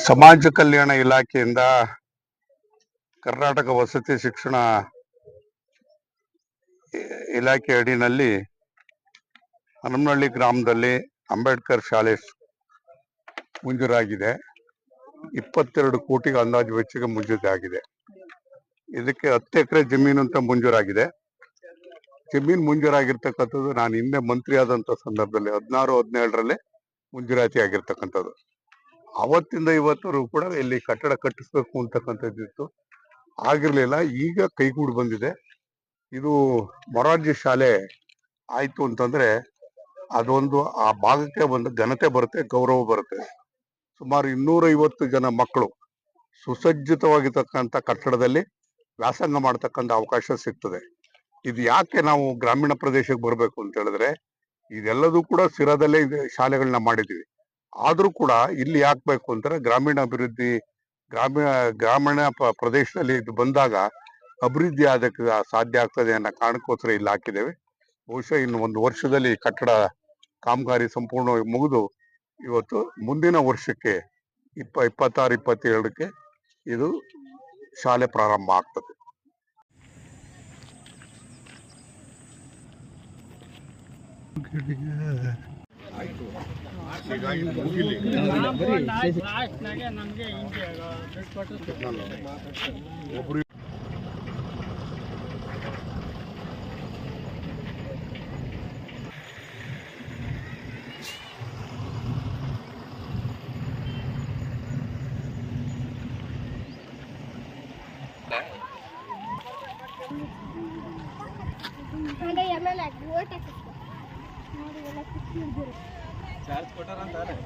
ಸಮಾಜ ಕಲ್ಯಾಣ ಇಲಾಖೆಯಿಂದ ಕರ್ನಾಟಕ ವಸತಿ ಶಿಕ್ಷಣ ಇಲಾಖೆ ಅಡಿನಲ್ಲಿ ಹನುಮನಹಳ್ಳಿ ಗ್ರಾಮದಲ್ಲಿ ಅಂಬೇಡ್ಕರ್ ಶಾಲೆ ಮುಂಜೂರಾಗಿದೆ. ಇಪ್ಪತ್ತೆರಡು ಕೋಟಿಗೆ ಅಂದಾಜು ವೆಚ್ಚಕ್ಕೆ ಮಂಜೂರಾಗಿದೆ. ಇದಕ್ಕೆ ಹತ್ತು ಎಕರೆ ಜಮೀನು ಅಂತ ಮುಂಜೂರಾಗಿದೆ. ಜಮೀನು ಮುಂಜೂರಾಗಿರ್ತಕ್ಕಂಥದ್ದು ನಾನು ಹಿಂದೆ ಮಂತ್ರಿ ಆದಂತ ಸಂದರ್ಭದಲ್ಲಿ ಹದಿನಾರು, ಹದಿನೇಳರಲ್ಲಿ ಮುಂಜೂರಾತಿ ಆಗಿರ್ತಕ್ಕಂಥದ್ದು ಅವತ್ತಿಂದ ಇವತ್ತವರೆಗೂ ಕೂಡ ಇಲ್ಲಿ ಕಟ್ಟಡ ಕಟ್ಟಿಸ್ಬೇಕು ಅಂತಕ್ಕಂಥದ್ದಿತ್ತು. ಆಗಿರ್ಲಿಲ್ಲ, ಈಗ ಕೈಗೂಡಿ ಬಂದಿದೆ. ಇದು ಮೊರಾರ್ಜಿ ಶಾಲೆ ಆಯ್ತು ಅಂತಂದ್ರೆ ಅದೊಂದು ಆ ಭಾಗಕ್ಕೆ ಒಂದು ಘನತೆ ಬರುತ್ತೆ, ಗೌರವ ಬರುತ್ತೆ. ಸುಮಾರು ಇನ್ನೂರ ಐವತ್ತು ಜನ ಮಕ್ಕಳು ಸುಸಜ್ಜಿತವಾಗಿರ್ತಕ್ಕಂಥ ಕಟ್ಟಡದಲ್ಲಿ ವ್ಯಾಸಂಗ ಮಾಡ್ತಕ್ಕಂಥ ಅವಕಾಶ ಸಿಗ್ತದೆ. ಇದು ಯಾಕೆ ನಾವು ಗ್ರಾಮೀಣ ಪ್ರದೇಶಕ್ಕೆ ಬರಬೇಕು ಅಂತ ಹೇಳಿದ್ರೆ, ಇದೆಲ್ಲದೂ ಕೂಡ ಸ್ಥಿರದಲ್ಲೇ ಇದೆ, ಶಾಲೆಗಳನ್ನ ಮಾಡಿದೀವಿ ಆದ್ರೂ ಕೂಡ ಇಲ್ಲಿ ಹಾಕ್ಬೇಕು ಅಂತಾರೆ ಗ್ರಾಮೀಣ ಅಭಿವೃದ್ಧಿ ಗ್ರಾಮೀಣ ಗ್ರಾಮೀಣ ಪ್ರದೇಶದಲ್ಲಿ ಇದು ಬಂದಾಗ ಅಭಿವೃದ್ಧಿ ಆದಕ್ಕೆ ಸಾಧ್ಯ ಆಗ್ತದೆ ಅನ್ನೋ ಕಾರಣಕ್ಕೋಸ್ಕರ ಇಲ್ಲಿ ಹಾಕಿದ್ದೇವೆ. ಬಹುಶಃ ಇನ್ನು ಒಂದು ವರ್ಷದಲ್ಲಿ ಕಟ್ಟಡ ಕಾಮಗಾರಿ ಸಂಪೂರ್ಣವಾಗಿ ಮುಗಿದು ಇವತ್ತು ಮುಂದಿನ ವರ್ಷಕ್ಕೆ ಇಪ್ಪ, ಇಪ್ಪತ್ತಾರು, ಇಪ್ಪತ್ತೇಳಕ್ಕೆ ಇದು ಶಾಲೆ ಪ್ರಾರಂಭ ಆಗ್ತದೆ. ಲಾಸ್ಟ್ನಾಗೆ ನಮಗೆ ಹಿಂಗೆ ಬಿಟ್ಕೊಟ್ಟು ಒಬ್ರು ಹಂಗೆ ಎಮ್ ಎಲ್ ಓಟ್ ಹಾಕಿಸ್ಕೊ ನೋಡಿ ಎಲ್ಲ ಕಿತ್ತು ಚಾರ್ಜ್ ಕೊಟ್ಟಾರಂತಾರೆ